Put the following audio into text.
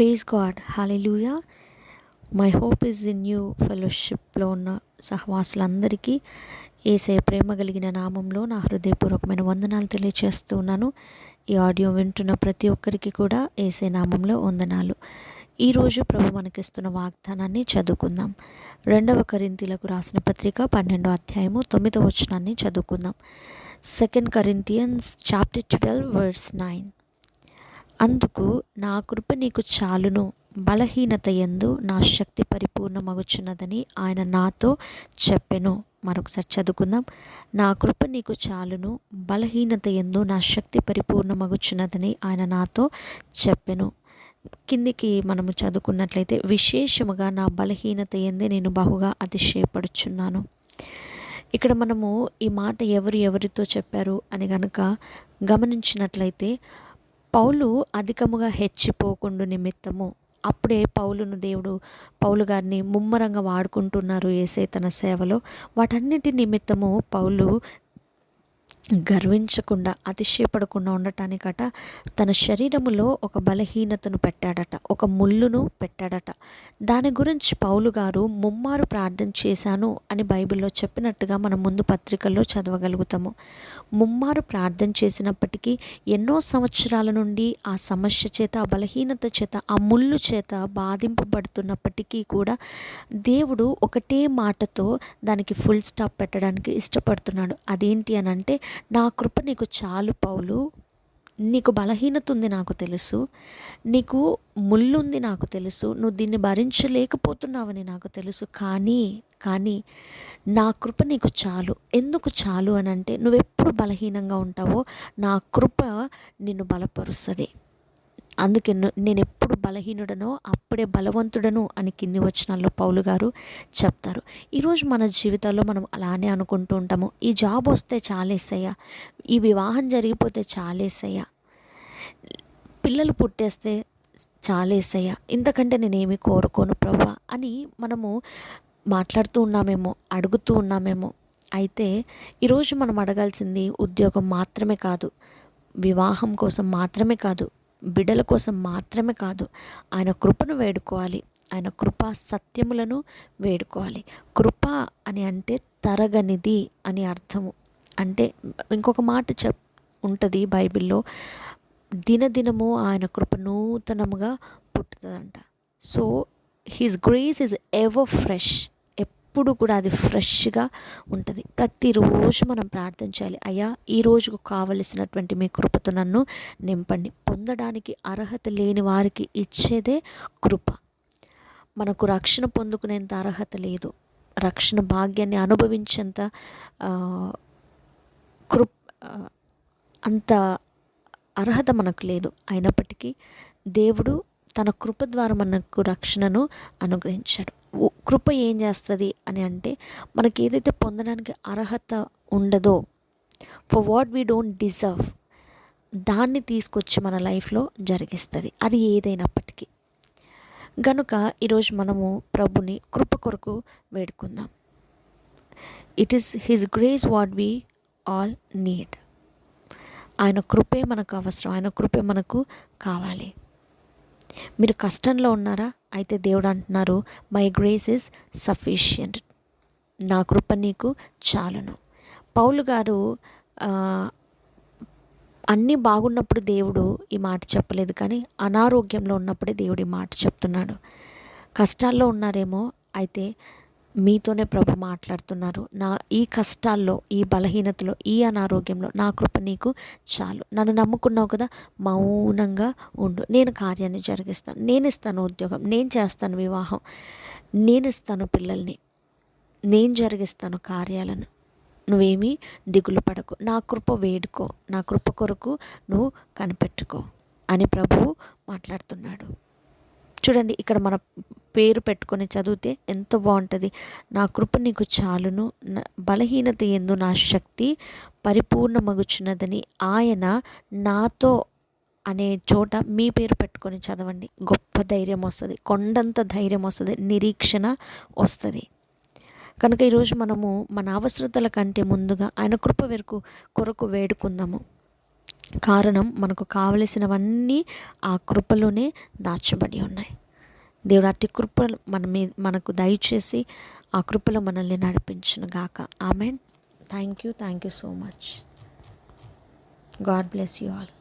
Praise God hallelujah my hope is in you ఫెలోషిప్లో ఉన్న సహవాసులందరికీ ఏసే ప్రేమ కలిగిన నామంలో నా హృదయపూర్వకమైన వందనాలు తెలియచేస్తున్నాను ఈ ఆడియో వింటున్న ప్రతి ఒక్కరికి కూడా ఏసే నామంలో వందనాలు. ఈరోజు ప్రభు మనకిస్తున్న వాగ్దానాన్ని చదువుకుందాం. రెండవ కరింతీలకు రాసిన పత్రిక పన్నెండో అధ్యాయము తొమ్మిదవ వచనాన్ని చదువుకుందాం. Second Corinthians chapter twelve verse nine అందుకు నా కృప నీకు చాలును. బలహీనత ఎందు నా శక్తి పరిపూర్ణమగుచున్నదని ఆయన నాతో చెప్పెను. మరొకసారి చదువుకుందాం. నా కృప నీకు చాలును. బలహీనత ఎందు నా శక్తి పరిపూర్ణమగుచున్నదని ఆయన నాతో చెప్పెను. కిందికి మనము చదువుకున్నట్లయితే విశేషముగా నా బలహీనత ఎందే నేను బహుగా అతిశయపడుచున్నాను. ఇక్కడ మనము ఈ మాట ఎవరు ఎవరితో చెప్పారు అని గనక గమనించినట్లయితే పౌలు అధికముగా హెచ్చిపోకుండా నిమిత్తము. అప్పుడే పౌలును దేవుడు పౌలు గారిని ముమ్మరంగా వాడుకుంటున్నారు ఏసే తన సేవలో. వాటన్నిటి నిమిత్తము పౌలు గర్వించకుండా అతిశయపడకుండా ఉండటానికట తన శరీరములో ఒక బలహీనతను పెట్టాడట ఒక ముళ్ళును పెట్టాడట. దాని గురించి పౌలు గారు ముమ్మారు ప్రార్థన చేశాను అని బైబిల్లో చెప్పినట్టుగా మనం ముందు పత్రికల్లో చదవగలుగుతాము. ముమ్మారు ప్రార్థన చేసినప్పటికీ ఎన్నో సంవత్సరాల నుండి ఆ సమస్య చేత ఆ బలహీనత చేత ఆ ముళ్ళు చేత బాధింపబడుతున్నప్పటికీ కూడా దేవుడు ఒకటే మాటతో దానికి ఫుల్ స్టాప్ పెట్టడానికి ఇష్టపడుతున్నాడు. అదేంటి అని అంటే నా కృప నీకు చాలు పౌలు. నీకు బలహీనత ఉంది నాకు తెలుసు. నీకు ముళ్ళుంది నాకు తెలుసు. నువ్వు దీన్ని భరించలేకపోతున్నావని నాకు తెలుసు. కానీ కానీ నా కృప నీకు చాలు. ఎందుకు చాలు అని అంటే నువ్వెప్పుడు బలహీనంగా ఉంటావో నా కృప నిన్ను బలపరుస్తుంది. అందుకే నేను ఎప్పుడు బలహీనుడనో అప్పుడే బలవంతుడను అని కింది వచనాల్లో పౌలు గారు చెప్తారు. ఈరోజు మన జీవితాల్లో మనం అలానే అనుకుంటూ ఉంటాము. ఈ జాబ్ వస్తే చాలేసయ్యా. ఈ వివాహం జరిగిపోతే చాలేసయ్యా. పిల్లలు పుట్టేస్తే చాలేసయ్యా. ఇంతకంటే నేనేమి కోరుకోను ప్రభా అని మనము మాట్లాడుతూ ఉన్నామేమో అడుగుతూ ఉన్నామేమో. అయితే ఈరోజు మనం అడగాల్సింది ఉద్యోగం మాత్రమే కాదు వివాహం కోసం మాత్రమే కాదు బిడ్డల కోసం మాత్రమే కాదు ఆయన కృపను వేడుకోవాలి. ఆయన కృపా సత్యములను వేడుకోవాలి. కృప అని అంటే తరగనిది అని అర్థము. అంటే ఇంకొక మాట చెప్ ఉంటుంది బైబిల్లో దినదినము ఆయన కృప నూతనముగా పుట్టుతుందంట. So his grace is ever fresh. ఎప్పుడు కూడా అది ఫ్రెష్గా ఉంటుంది. ప్రతిరోజు మనం ప్రార్థించాలి అయ్యా ఈ రోజుకు కావలసినటువంటి మీ కృపతో నన్ను నింపండి. పొందడానికి అర్హత లేని వారికి ఇచ్చేదే కృప. మనకు రక్షణ పొందుకునేంత అర్హత లేదు. రక్షణ భాగ్యాన్ని అనుభవించేంత కృప్ అంత అర్హత మనకు లేదు. అయినప్పటికీ దేవుడు తన కృప ద్వారా మనకు రక్షణను అనుగ్రహించాడు. కృప ఏం చేస్తుంది అని అంటే మనకి ఏదైతే పొందడానికి అర్హత ఉండదో for what we don't deserve దాన్ని తీసుకొచ్చి మన లైఫ్లో జరిగిస్తుంది. అది ఏదైనప్పటికీ. గనుక ఈరోజు మనము ప్రభుని కృప కొరకు వేడుకుందాం. It is his grace what we all need ఆయన కృపే మనకు అవసరం. ఆయన కృపే మనకు కావాలి. మీరు కష్టంలో ఉన్నారా? అయితే దేవుడు అంటున్నారు మై గ్రేస్ ఇస్ సఫిషియంట్ నా కృప నీకు చాలును. పౌలు గారు అన్నీ బాగున్నప్పుడు దేవుడు ఈ మాట చెప్పలేదు కానీ అనారోగ్యంలో ఉన్నప్పుడే దేవుడు ఈ మాట చెప్తున్నాడు. కష్టాల్లో ఉన్నారేమో అయితే మీతోనే ప్రభు మాట్లాడుతున్నారు. నా ఈ కష్టాల్లో ఈ బలహీనతలో ఈ అనారోగ్యంలో నా కృప నీకు చాలు. నన్ను నమ్ముకున్నావు కదా మౌనంగా ఉండు. నేను కార్యాన్ని జరిగిస్తాను. నేను ఇస్తాను ఉద్యోగం. నేను చేస్తాను వివాహం. నేను ఇస్తాను పిల్లల్ని. నేను జరిగిస్తాను కార్యాలను. నువ్వేమీ దిగులు పడకు. నా కృప వేడుకో. నా కృప కొరకు నువ్వు కనిపెట్టుకో అని ప్రభువు మాట్లాడుతున్నాడు. చూడండి ఇక్కడ మన పేరు పెట్టుకొని చదివితే ఎంత బాగుంటుంది. నా కృప నీకు చాలును. బలహీనత ఎందు నా శక్తి పరిపూర్ణమగుచున్నదని ఆయన నాతో అనే చోట మీ పేరు పెట్టుకొని చదవండి. గొప్ప ధైర్యం వస్తుంది. కొండంత ధైర్యం వస్తుంది. నిరీక్షణ వస్తుంది. కనుక ఈరోజు మనము మన అవసరతల కంటే ముందుగా ఆయన కృప వరకు కొరకు వేడుకుందాము. కారణం మనకు కావలసినవన్నీ ఆ కృపలోనే దాచబడి ఉన్నాయి. దేవుడు అట్టి కృప మన మీ మనకు దయచేసి ఆ కృపలో మనల్ని నడిపించిన గాక. Amen. Thank you thank you so much. God bless you all.